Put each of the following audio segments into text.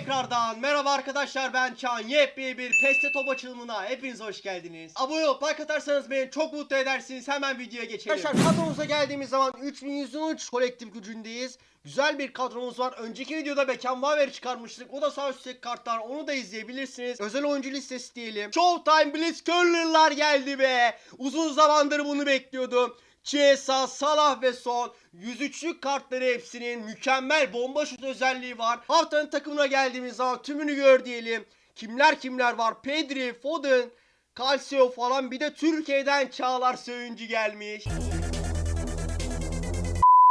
tekrardan merhaba arkadaşlar ben Çağan yepyeni bir Peste top açılımına hepiniz hoş geldiniz. Abone olup like atarsanız beni çok mutlu edersiniz hemen videoya geçelim. Arkadaşlar kadromuza geldiğimiz zaman 3113 kolektif gücündeyiz. Güzel bir kadromuz var. Önceki videoda Beckenbauer'i çıkarmıştık. O da sağ üstteki kartlar. Onu da izleyebilirsiniz. Özel oyuncu listesi diyelim. Showtime Blitzkörler'lar geldi be. Uzun zamandır bunu bekliyordum. Chiesa, Salah ve Son 103'lük kartları hepsinin mükemmel bomba şut özelliği var. Haftanın takımına geldiğimiz zaman tümünü gör diyelim. Kimler kimler var? Pedri, Foden, Calcio falan bir de Türkiye'den Çağlar Söyüncü gelmiş.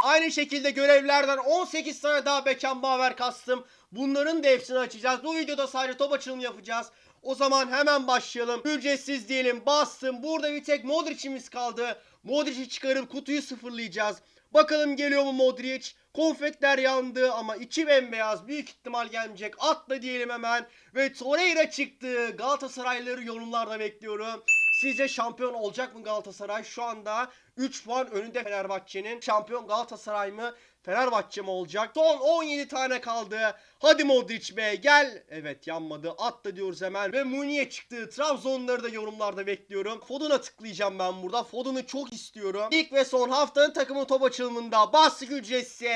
Aynı şekilde görevlerden 18 tane daha Beckenbauer kastım. Bunların da hepsini açacağız. Bu videoda sadece top açılımı yapacağız. O zaman hemen başlayalım. Ücretsiz diyelim bastım. Burada bir tek Modric'imiz kaldı. Modric'i çıkarıp kutuyu sıfırlayacağız. Bakalım geliyor mu Modric? Konfetler yandı ama içi bembeyaz. Büyük ihtimal gelmeyecek. Atla diyelim hemen. Ve Torreira çıktı. Galatasaraylıları yorumlarda bekliyorum. Sizce şampiyon olacak mı Galatasaray? Şu anda 3 puan önünde Fenerbahçe'nin. Şampiyon Galatasaray mı? Fenerbahçe mi olacak? Son 17 tane kaldı. Hadi Modric be gel. Evet yanmadı. Atla diyoruz hemen. Ve Muni'ye çıktı. Trabzonları da yorumlarda bekliyorum. Foden'a tıklayacağım ben burada. Foden'ı çok istiyorum. İlk ve son haftanın takımı top açılımında. Bastık ücretsiz.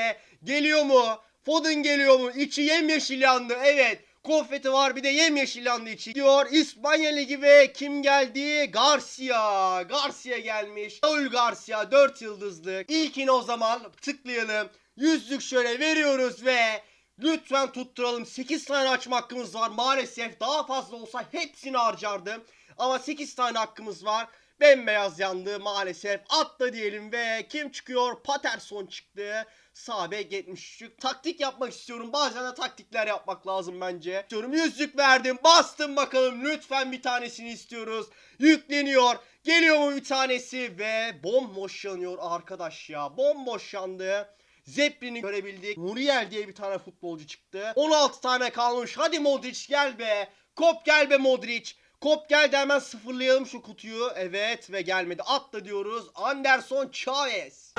Geliyor mu? Foden geliyor mu? İçi yemyeşil yandı. Evet. Konfeti var bir de yemyeşil yandı içi. Diyor İspanya Ligi ve kim geldi? Garcia. Garcia gelmiş. Raul Garcia 4 yıldızlık. İlkini o zaman tıklayalım. Yüzlük şöyle veriyoruz ve lütfen tutturalım. 8 tane açma hakkımız var. Maalesef daha fazla olsa hepsini harcardım. Ama 8 tane hakkımız var. Bembeyaz yandı maalesef. Atla diyelim ve kim çıkıyor? Patterson çıktı. Sağ bek 73'lük. Taktik yapmak istiyorum. Bazen de taktikler yapmak lazım bence. İstiyorum. Yüzlük verdim. Bastım bakalım. Lütfen bir tanesini istiyoruz. Yükleniyor. Geliyor mu bir tanesi ve bomboş yanıyor arkadaş ya. Bomboş yandı. Zeppelin'i görebildik. Muriel diye bir tane futbolcu çıktı. 16 tane kalmış. Hadi Modric gel be. Kop gel be Modric. Kop geldi hemen sıfırlayalım şu kutuyu. Evet ve gelmedi. Atla diyoruz. Anderson Chavez.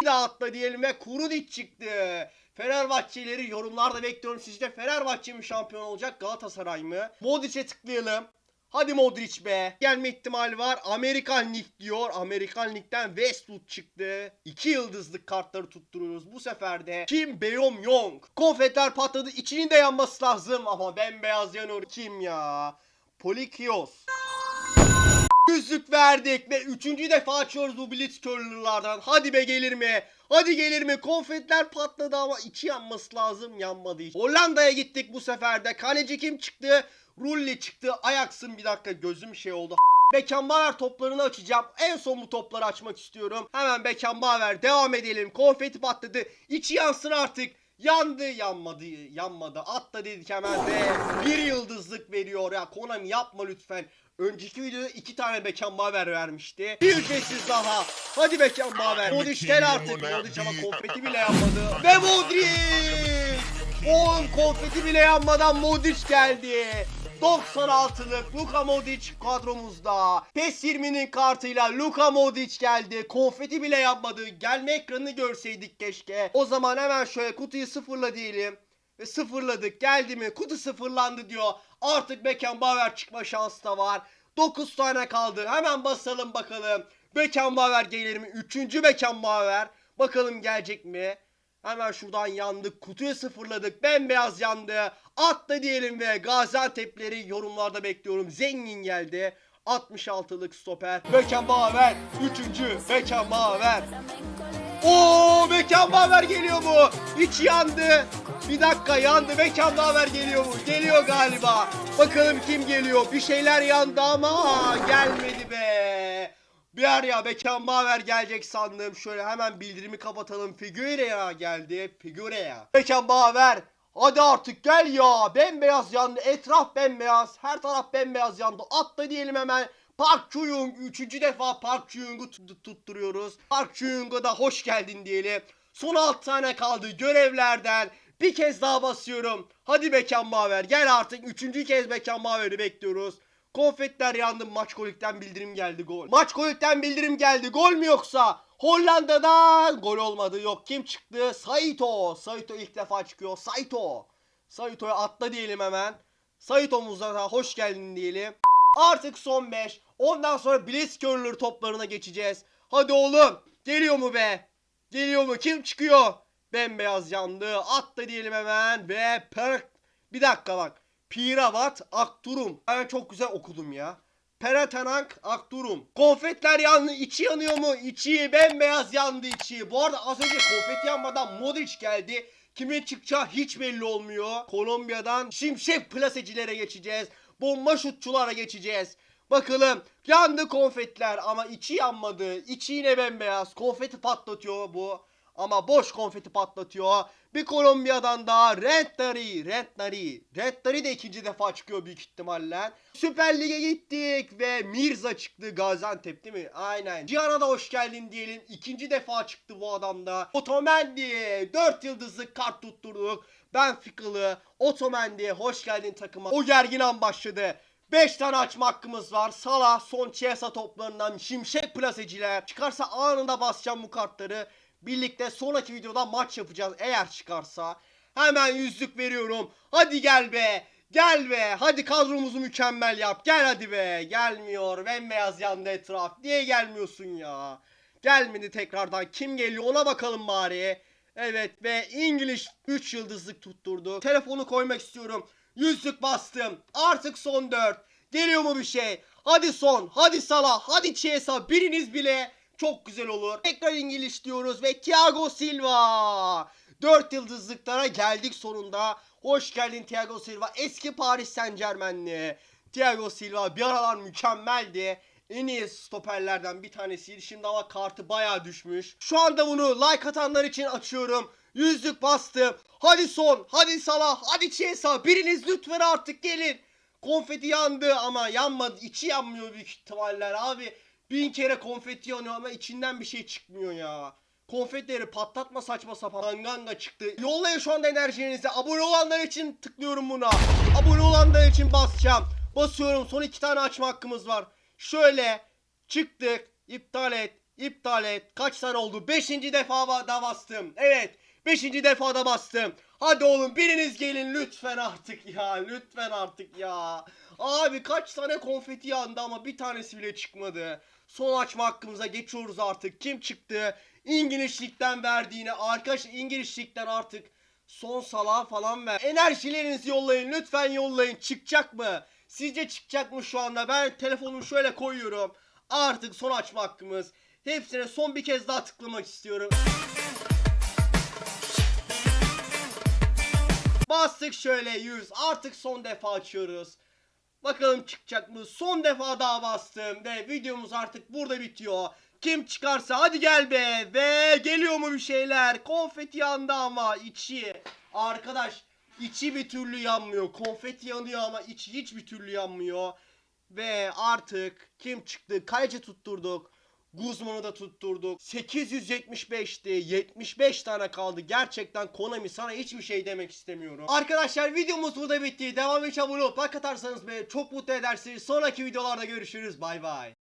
Bir daha atla diyelim ve Kurudic çıktı. Fenerbahçelileri yorumlarda bekliyorum. Sizce Fenerbahçe mi şampiyon olacak Galatasaray mı? Modric'e tıklayalım. Hadi Modric be. Gelme ihtimali var. Amerikan Lig diyor. Amerikan Lig'den Westwood çıktı. İki yıldızlık kartları tutturuyoruz. Bu sefer de Kim Beyom Young. Konfetler patladı. İçinin de yanması lazım. Ama bembeyaz yanıyor. Kim ya? Polikios. Yüzlük verdik ve üçüncü defa açıyoruz bu Blitzkörler'lardan. Hadi be gelir mi? Hadi gelir mi? Konfetler patladı ama içi yanması lazım. Yanmadı hiç. Hollanda'ya gittik bu sefer de. Kaleci kim çıktı? Rulli çıktı. Ajax'ın bir dakika gözüm şey oldu. Beckenbauer toplarını açacağım. En son bu topları açmak istiyorum. Hemen Beckenbauer devam edelim. Konfeti patladı. İçi yansın artık. Yandı yanmadı yanmadı. Atla dedik hemen ve bir yıldızlık veriyor ya. Konami yapma lütfen. Önceki videoda iki tane Beckenbauer vermişti. Bir ücretsiz daha. Hadi Beckenbauer Modric gel artık. Modric ama konfeti bile yapmadı Ve Modric! 10 konfeti bile yanmadan Modric geldi 96'lık Luka Modric kadromuzda. PES 20'nin kartıyla Luka Modric geldi. Konfeti bile yapmadı. Gelme ekranını görseydik keşke. O zaman hemen şöyle kutuyu sıfırla diyelim. Ve sıfırladık. Geldi mi? Kutu sıfırlandı diyor. Artık Beckenbauer çıkma şansı da var. 9 tane kaldı. Hemen basalım bakalım. Beckenbauer gelir mi? Üçüncü Beckenbauer. Bakalım gelecek mi? Hemen şuradan yandık. Kutuyu sıfırladık. Bembeyaz yandı. Atla diyelim ve Gaziantep'leri yorumlarda bekliyorum. Zengin geldi. 66'lık stoper. Beckenbauer. Üçüncü Beckenbauer. Oo Beckenbauer geliyor mu? Hiç yandı. Bir dakika yandı. Beckenbauer geliyor mu? Geliyor galiba. Bakalım kim geliyor? Bir şeyler yandı ama gelmedi. Bir yer ya Beckenbauer gelecek sandım. Şöyle hemen bildirimi kapatalım. Figueiredo geldi. Figueiredo. Beckenbauer. Hadi artık gel ya. Bembeyaz yandı. Etraf bembeyaz. Her taraf bembeyaz yandı. Atla diyelim hemen. Park Chu-young. Üçüncü defa Park Chu-young'u tut- tutturuyoruz. Park Chu-young'a da hoş geldin diyelim. Son 6 tane kaldı görevlerden. Bir kez daha basıyorum. Hadi Beckenbauer gel artık. Üçüncü kez Beckenbauer'i bekliyoruz. Konfetler yandı. Maç kolikten bildirim geldi gol. Maç kolikten bildirim geldi. Gol mü yoksa? Hollanda'dan gol olmadı. Yok kim çıktı? Saito. Saito ilk defa çıkıyor. Saito. Saito'ya atla diyelim hemen. Saito'muza da hoş geldin diyelim. Artık son 5. Ondan sonra Blitzkrieg toplarına geçeceğiz. Hadi oğlum. Geliyor mu be? Geliyor mu? Kim çıkıyor? Bembeyaz yandı. Atla diyelim hemen. Ve per... Bir dakika bak. Piravat Akturum. Ben çok güzel okudum ya. Peratanank Akturum. Konfetler yandı. içi yanıyor mu? İçi bembeyaz yandı içi. Bu arada az önce konfet yanmadan Modric geldi. Kimin çıkacağı hiç belli olmuyor. Kolombiya'dan şimşek plasecilere geçeceğiz. Bomba şutçulara geçeceğiz. Bakalım yandı konfetler ama içi yanmadı. İçi yine bembeyaz. Konfeti patlatıyor bu. Ama boş konfeti patlatıyor. Bir Kolombiya'dan daha Rentari, Rentari. Rentari de ikinci defa çıkıyor büyük ihtimalle. Süper Lig'e gittik ve Mirza çıktı Gaziantep değil mi? Aynen. Cihan'a da hoş geldin diyelim. İkinci defa çıktı bu adamda. Otomendi. 4 yıldızlık kart tutturduk. Benfica'lı Otomendi hoş geldin takıma. O gergin an başladı. 5 tane açma hakkımız var. Salah son Chiesa toplarından şimşek plaseciler. Çıkarsa anında basacağım bu kartları. Birlikte sonraki videoda maç yapacağız eğer çıkarsa. Hemen yüzlük veriyorum. Hadi gel be. Gel be. Hadi kadromuzu mükemmel yap. Gel hadi be. Gelmiyor. Bembeyaz yandı etraf. Niye gelmiyorsun ya? Gelmedi tekrardan. Kim geliyor ona bakalım bari. Evet ve İngiliz 3 yıldızlık tutturdu. Telefonu koymak istiyorum. Yüzlük bastım. Artık son 4. Geliyor mu bir şey? Hadi son. Hadi Salah. Hadi Chiesa. Biriniz bile çok güzel olur. Tekrar İngiliz diyoruz ve Thiago Silva. 4 yıldızlıklara geldik sonunda. Hoş geldin Thiago Silva. Eski Paris Saint Germain'li. Thiago Silva bir aralar mükemmeldi. En iyi stoperlerden bir tanesiydi. Şimdi ama kartı bayağı düşmüş. Şu anda bunu like atanlar için açıyorum. Yüzlük bastım. Hadi son. Hadi Salah. Hadi Chiesa. Biriniz lütfen artık gelin. Konfeti yandı ama yanmadı. İçi yanmıyor büyük ihtimaller abi. Bin kere konfeti yanıyor ama içinden bir şey çıkmıyor ya. Konfetleri patlatma saçma sapan. Manganga çıktı. Yollayın şu anda enerjinizi. Abone olanlar için tıklıyorum buna. Abone olanlar için basacağım. Basıyorum. Son iki tane açma hakkımız var. Şöyle çıktık. İptal et. iptal et. Kaç tane oldu? Beşinci defa da bastım. Evet. Beşinci defada bastım. Hadi oğlum biriniz gelin lütfen artık ya. Lütfen artık ya. Abi kaç tane konfeti yandı ama bir tanesi bile çıkmadı. Son açma hakkımıza geçiyoruz artık. Kim çıktı? İngiliz Lig'den verdiğini. Arkadaş İngiliz Lig'den artık son salağa falan ver. Enerjilerinizi yollayın. Lütfen yollayın. Çıkacak mı? Sizce çıkacak mı şu anda? Ben telefonumu şöyle koyuyorum. Artık son açma hakkımız. Hepsine son bir kez daha tıklamak istiyorum. Bastık şöyle 100. Artık son defa açıyoruz. Bakalım çıkacak mı? Son defa daha bastım ve videomuz artık burada bitiyor. Kim çıkarsa hadi gel be ve geliyor mu bir şeyler? Konfeti yandı ama içi. Arkadaş içi bir türlü yanmıyor. Konfeti yanıyor ama içi hiçbir türlü yanmıyor. Ve artık kim çıktı? Kaleci tutturduk. Guzman'ı da tutturduk. 875'ti. 75 tane kaldı. Gerçekten Konami sana hiçbir şey demek istemiyorum. Arkadaşlar videomuz burada bitti. Devam için abone olup like atarsanız beni çok mutlu edersiniz. Sonraki videolarda görüşürüz. Bay bay.